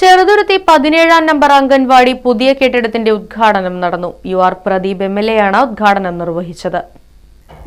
Cheruthuruthy പതിനേഴാം number anganwadi പുതിയ കെട്ടിടത്തിന്റെ ഉദ്ഘാടനം നടന്നു. U R Pradeep M L A ആണ് ഉദ്ഘാടനം നിർവഹിച്ചത്.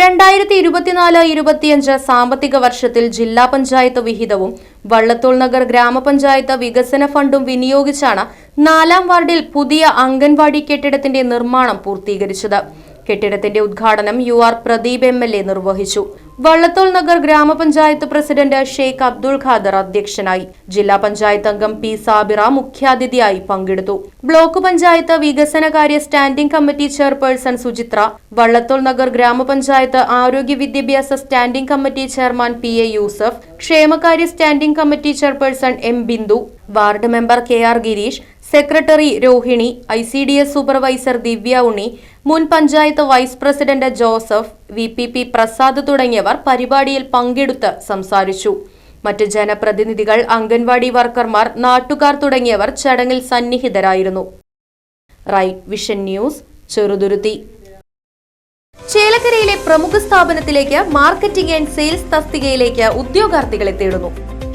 രണ്ടായിരത്തി ഇരുപത്തിനാല് ഇരുപത്തിയഞ്ച് സാമ്പത്തിക വർഷത്തിൽ ജില്ലാ പഞ്ചായത്ത് വിഹിതവും വള്ളത്തോൾ നഗർ ഗ്രാമപഞ്ചായത്ത് വികസന ഫണ്ടും വിനിയോഗിച്ചാണ് നാലാം വാർഡിൽ പുതിയ അംഗൻവാടി കെട്ടിടത്തിന്റെ നിർമ്മാണം പൂർത്തീകരിച്ചത്. കെട്ടിടത്തിന്റെ ഉദ്ഘാടനം U R Pradeep M L A നിർവഹിച്ചു. വള്ളത്തോൾ നഗർ ഗ്രാമപഞ്ചായത്ത് പ്രസിഡന്റ് ഷെയ്ഖ് അബ്ദുൾ ഖാദർ അധ്യക്ഷനായി ജില്ലാ പഞ്ചായത്ത് അംഗം പി സാബിറ മുഖ്യാതിഥിയായി പങ്കെടുത്തു. ബ്ലോക്ക് പഞ്ചായത്ത് വികസനകാര്യ standing committee chairperson Suchitra Vallathol Nagar ഗ്രാമപഞ്ചായത്ത് ആരോഗ്യ വിദ്യാഭ്യാസ standing committee chairman P A Yusuf ക്ഷേമകാര്യ standing committee chairperson M Bindu ward member K R Girish secretary Rohini I supervisor Divya Unni മുൻ panchayat vice president Joseph V P P Prasad തുടങ്ങിയവർ പരിപാടിയിൽ പങ്കെടുത്ത് സംസാരിച്ചു. മറ്റ് ജനപ്രതിനിധികൾ അംഗൻവാടി വർക്കർമാർ നാട്ടുകാർ തുടങ്ങിയവർ ചടങ്ങിൽ സന്നിഹിതരായിരുന്നു. Right vision news Cheruthuruthy. ചേലക്കരയിലെ പ്രമുഖ സ്ഥാപനത്തിലേക്ക് മാർക്കറ്റിംഗ് ആൻഡ് സെയിൽസ് തസ്തികയിലേക്ക് ഉദ്യോഗാർത്ഥികളെ തേടുന്നു.